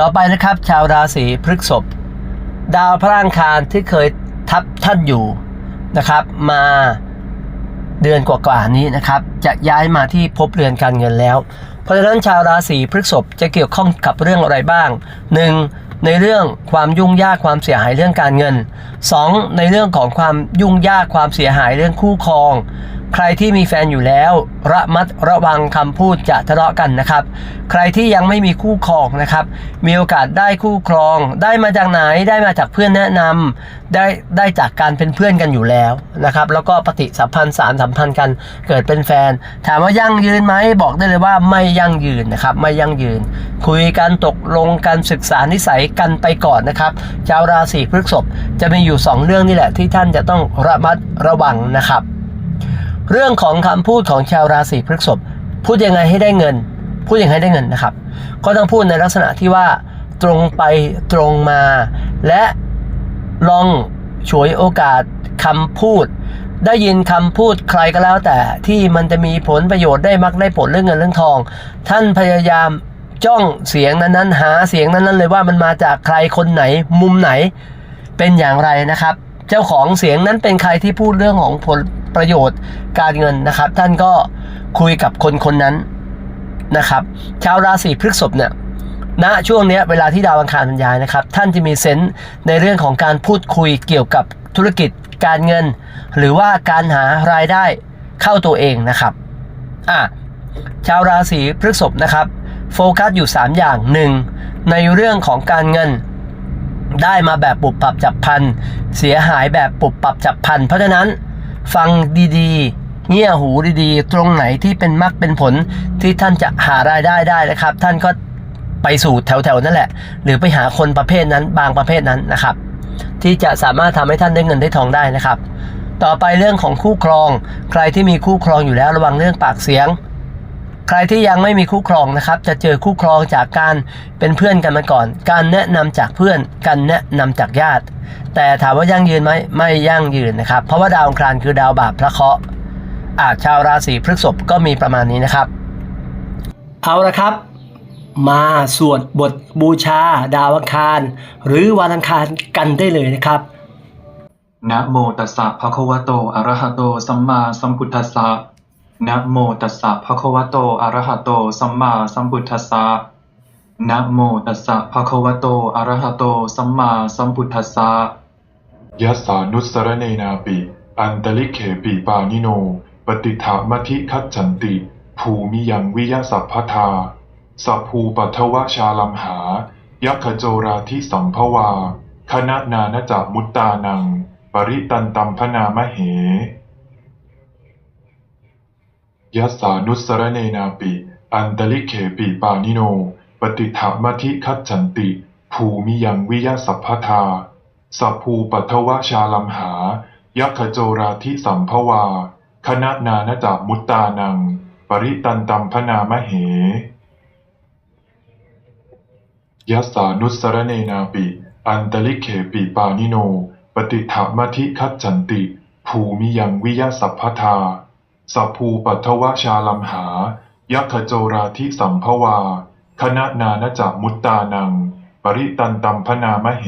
ต่อไปนะครับ ชาวราศีพฤษภดาวพระอังคารที่เคยทับท่านอยู่นะครับ มาเดือนกว่าๆนี้นะครับ จะย้ายมาที่ภพเรือนการเงินแล้ว เพราะฉะนั้นชาวราศีพฤษภจะเกี่ยวข้องกับเรื่องอะไรบ้าง 1. ในเรื่องความยุ่งยากความเสียหายเรื่องการเงิน 2. ในเรื่องของความยุ่งยากความเสียหายเรื่องคู่ครอง ใครที่มีแฟนอยู่แล้ว ระมัดระวังคำพูดจะทะเลาะกันนะครับ ใครที่ยังไม่มีคู่ครองนะครับ มีโอกาสได้คู่ครอง ได้มาจากไหนได้มาจากเพื่อนแนะนำได้ได้จากการเป็นเพื่อนกันอยู่แล้วนะครับ แล้วก็ปฏิสัมพันธ์สารสัมพันธ์กันเกิดเป็นแฟน ถามว่ายั่งยืนไหมบอกได้เลยว่าไม่ยั่งยืนนะครับไม่ยั่งยืน คุยกันตกลงกันศึกษานิสัยกันไปก่อนนะครับชาวราศีพฤษภจะมีอยู่ 2 เรื่องนี่แหละที่ท่านจะต้องระมัดระวังนะครับ เรื่องของคำพูดของชาวราศีพฤษภพูดยังไงให้ได้เงิน พูดยังไงได้เงินนะครับ ก็ต้องพูดในลักษณะที่ว่าตรงไปตรงมา และลองฉวยโอกาสคำพูด ได้ยินคำพูดใครก็แล้วแต่ที่มันจะมีผลประโยชน์ได้มักได้ผลเรื่องเงินเรื่องทอง ท่านพยายามจ้องเสียงนั้นๆ หาเสียงนั้นๆ เลยว่ามันมาจากใครคนไหนมุมไหนเป็นอย่างไรนะครับ เจ้าของเสียงนั้นเป็นใครที่พูดเรื่องของผล ประโยชน์การเงินนะครับ ท่านก็คุยกับคนคนนั้นนะครับชาวราศีพฤษภเนี่ยณช่วงนี้เวลาที่ดาวอังคารมันย้ายนะครับ ท่านจะมีเซนส์ในเรื่องของการพูดคุยเกี่ยวกับธุรกิจการเงิน หรือว่าการหารายได้เข้าตัวเองนะครับอะชาวราศีพฤษภนะครับ โฟกัสอยู่ 3 อย่าง 1. ในเรื่องของการเงินได้มาแบบปุบปับจับพันเสียหายแบบปุบปับจับพันเพราะฉะนั้น ฟังดีๆ เงี่ยหูดีๆ ตรงไหนที่เป็นมรรคเป็นผลที่ท่านจะหารายได้ได้นะครับ ท่านก็ไปสู่แถวๆนั่นแหละ หรือไปหาคนประเภทนั้นบางประเภทนั้นนะครับ ที่จะสามารถทำให้ท่านได้เงินได้ทองได้นะครับ ต่อไปเรื่องของคู่ครอง ใครที่มีคู่ครองอยู่แล้วระวังเรื่องปากเสียง ใครที่ยังไม่มีคู่ครองนะครับ จะเจอคู่ครองจากการเป็นเพื่อนกันมาก่อน การแนะนำจากเพื่อน การแนะนำจากญาติ แต่ถามว่ายั่งยืนไหมไม่ยั่งยืนนะครับ เพราะว่าดาวอังคารคือดาวบาปพระเคราะห์อาจชาวราศีพฤษภก็มีประมาณนี้นะครับ เอาละครับ มาสวดบทบูชา ดาวอังคาร หรือวันอังคารกันได้เลยนะครับนะโมตัสสะภะคะวะโตอะระหะโต สัมมาสัมพุทธัสสะ นะโมตัสสะภะคะวะโต อะระหะโต สัมมาสัมพุทธัสสะนะโมตัสสะภะคะวะโต อะระหะโต สัมมาสัมพุทธัสสะยัสานุสรเนนาปิ อันตลิเขปิปานิโน ปฏิถามธิคัจฉันติ ภูมิยังวิยสัพพทา สัพภูปัทวชาลัมหา ยักขโจราธิสัมภวา คณะนานจามุตตานัง ปริตันตัมพนามเห ยัสสานุสรเนนาปิ อันตลิเขปิปานิโน ปฏิถามธิคัจฉันติ ภูมิยังวิยสัพพทาสัพภูปัทวชาลัมหา ยักขโจราธิสัมภวา คณะนานจามุตตานัง ปริตันตัมพนามเห ยัสสานุสรเนนาปิ อันตลิเขปิปานิโน ปฏิถามธิคัจฉันติ ภูมิยังวิยสัพพทา สัพภูปัทวชาลัมหา ยัคขโจราธิสัมภวา คณะนานจามุตตานัง ปริตันตัมพนามเห